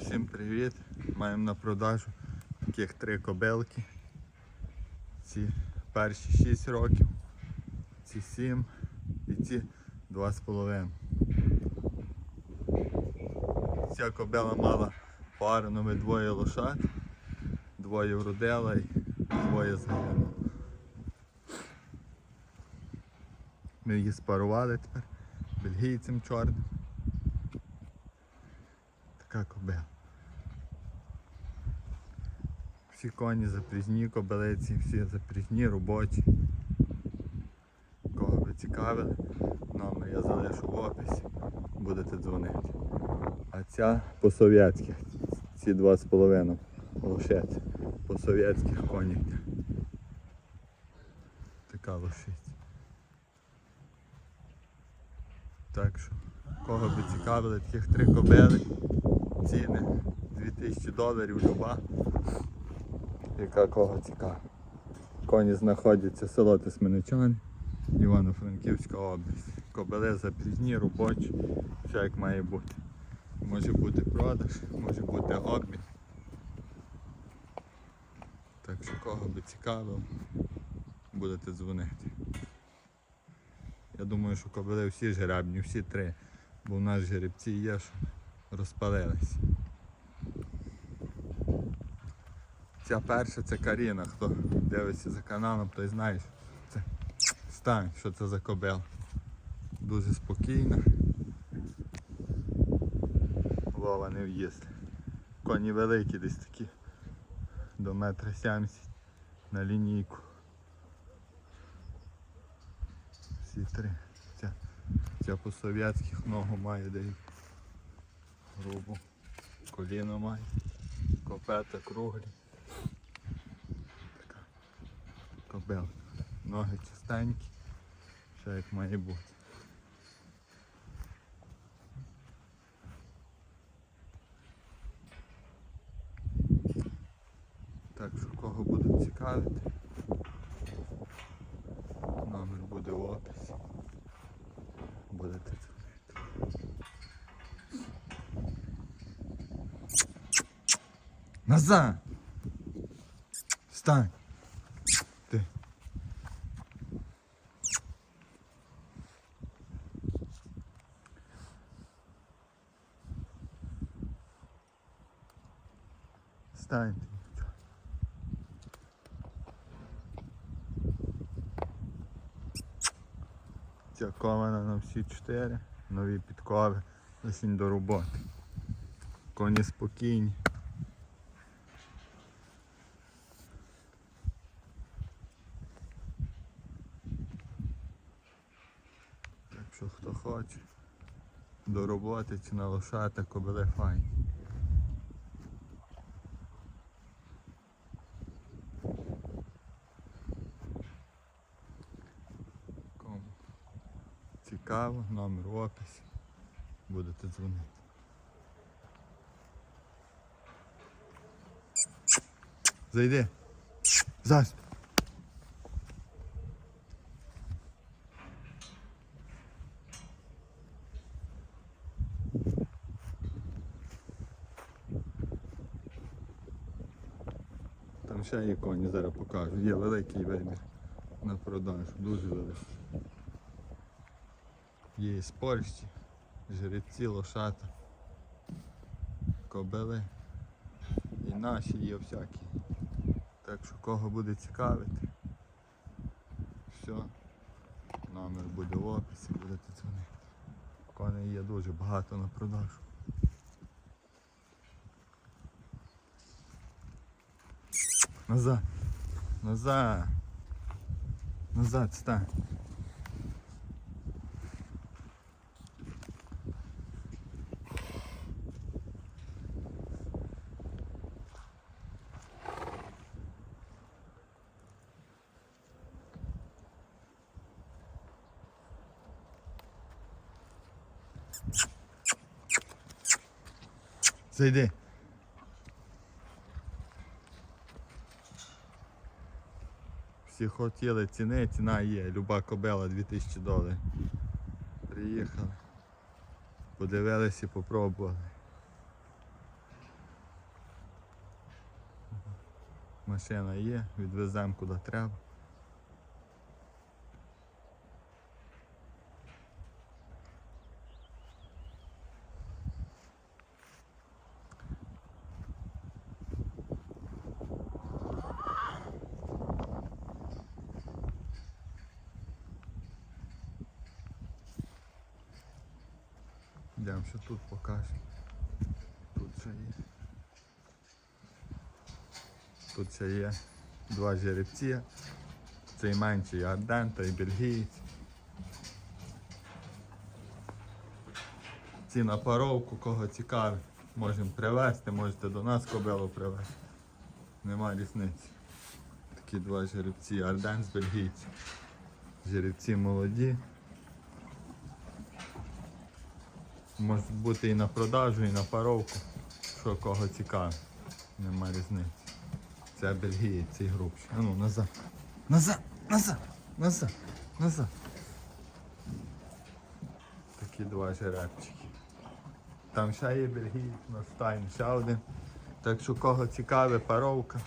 Всім привіт! Маємо на продажу таких три кобилки. Ці перші 6 років, ці 7 і ці 2,5. Ця кобила мала парами двоє лошад, двоє вродила і двоє загинуло. Ми її спарували тепер бельгійцем чорним. Кобила. Всі коні запрізні, кобилиці, всі запрізні, робочі. Кого би цікавили, номер я залишу в описі, будете дзвонити. А ця по совєтських, ці два з половиною лошиць. По совєтських конях. Така лошиця. Так що, кого би цікавили, таких три кобили, ціни 2000 доларів люба, яка кого цікава. Коні знаходяться село Тисменичани, Івано-Франківська область. Кобили запрізні, робочі, все як має бути. Може бути продаж, може бути обмін. Так що кого би цікавило, будете дзвонити. Я думаю, що кобили всі жеребні, всі три. Бо в нас жеребці є, що розпалились. Ця перша це Каріна, хто дивиться за каналом, той знає, це стань, що це за кобила. Дуже спокійна. Вова не в'їзд. Коні великі десь такі. До метра сімдесят на лінійку. Всі три. Ця, ця по совєтських ногу має де грубу. Коліно має. Копета круглі. Така кобила. Ноги чистенькі. ще як має бути. Так що кого будуть цікавити. Номер буде в описі. Будете дзвонити. Назад! Встань! Ти. Встань. Ця кована на всі чотири, нові підкови, осінь до роботи. Коні спокійні. Так що хто хоче до роботи чи на лошата, кобили файні. Кому цікаво, номер в описі. Будете дзвонити. Зайди. Зась. Ще є коні, зараз покажу. Є великий вибір на продажу, дуже великий. Є і спорщі, жеребці, лошата, кобили. І наші є всякі. Так що кого буде цікавити, все, номер буде в описі, будете дзвонити. Коней є дуже багато на продажу. Назад. Назад. Назад стань. Зайди. всі хотіли ціни, ціна є, люба кобела 2000 доларів. Приїхали, подивилися, і попробували. Машина є, відвеземо куди треба. Йдемо ще тут покажемо. Тут ще є. Тут ще є два жеребці. Цей менший арден та і бельгієць. Ці на паровку, кого цікавить, можемо привезти, можете до нас кобилу привезти. Нема різниці. Такі два жеребці, арден з бельгійцем. Жеребці молоді. Можуть бути і на продажу, і на паровку. Що кого цікавить. Нема різниці. Це Бельгія, цей грубший. А ну назад. Назад, назад, назад, назад. Такі два жеребчики. Там ще є Бельгія, у нас ще один. Так що кого цікаве паровка,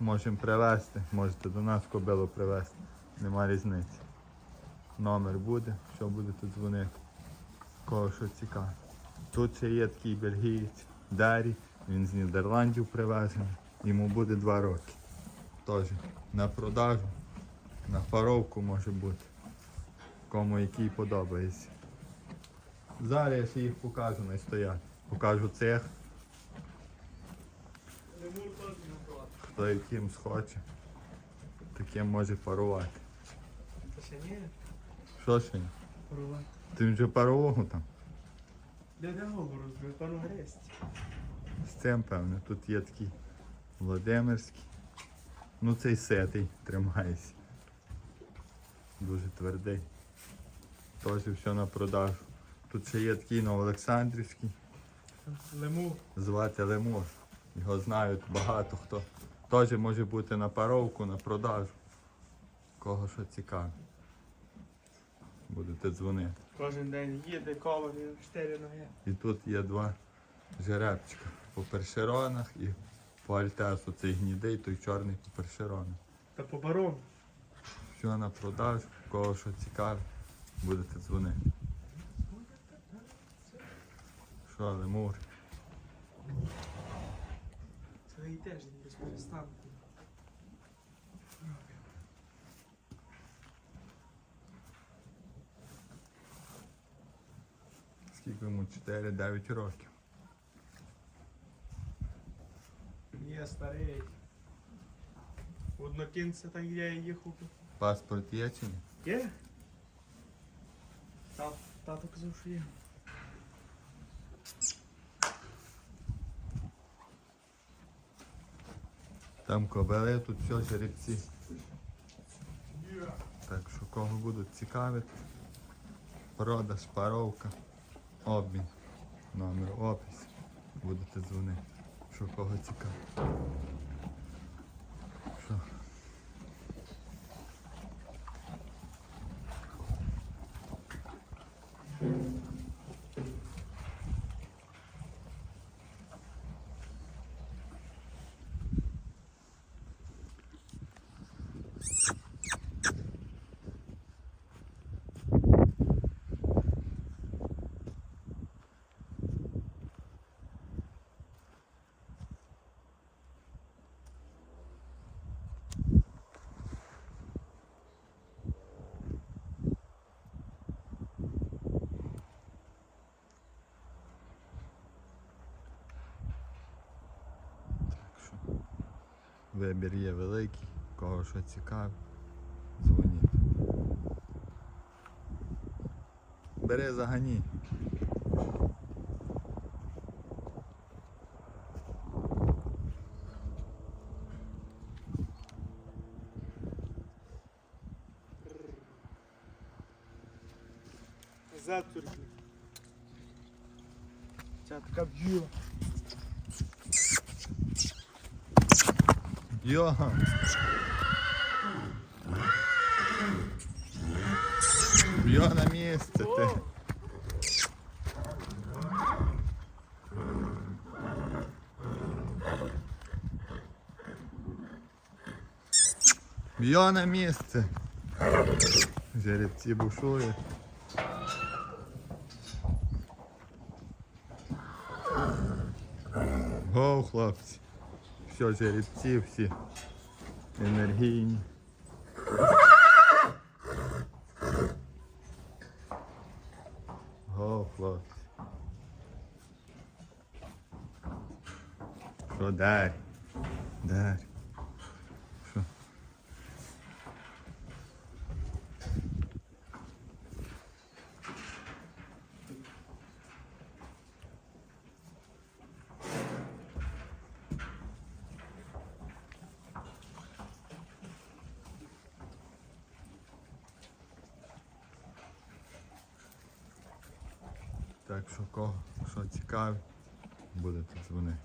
можемо привезти, можете до нас кобилу привезти. Нема різниці. Номер буде, що будете дзвонити. Кого що цікаве. Тут ще є такий бельгієць, Дарі, він з Нідерландів привезений. Йому буде два роки. Теж на продажу, на паровку може бути. Кому який подобається. Зараз я ще їх покажу, не стоять. Покажу цех, хто яким схоче, таким може парувати. Що ще? ні? Порувати. Ти вже парового там? Де говорю, ми пару гресть. З цим, певне, тут є такий Володимирський. Ну цей сетий тримається. Дуже твердий. Теж все на продажу. Тут ще є такий Новоолександрівський, Лему. звати Лемур. Його знають багато хто. Теж може бути на паровку, на продажу. Кого що цікаво. Будете дзвонити. Кожен день їде, кований, чотири ноги. І тут є два жеребчика по першеронах і по альтесу. Цей гнідий, той чорний по першеронах. Та по барону. Все на продажу, кого що цікаве, будете дзвонити. Що, лемур? Цілий тиждень без перестанку. Скільки йому 4-9 років. Є старий. Однокінця так я і їхав. Паспорт є чи ні? Є? Тат, тато казав, що є. Там кобели, тут все жеребці. Так що кого будуть цікавити, продаж, паровка, обмін, номер опис. Будете дзвонити, що кого цікаво. Що? Так вибір є великий, кого що цікаве, дзвоніть. Бери загані. Затурки. Ця така б'юла. Йо! Йо на місце ти. Б'є на місце. Жеребці бушують. Гоу, хлопці. Все, жеребці всі енергійні. Гоу, хлопці. Що дай? Дай. Так що кого, що цікаві, будете дзвонити.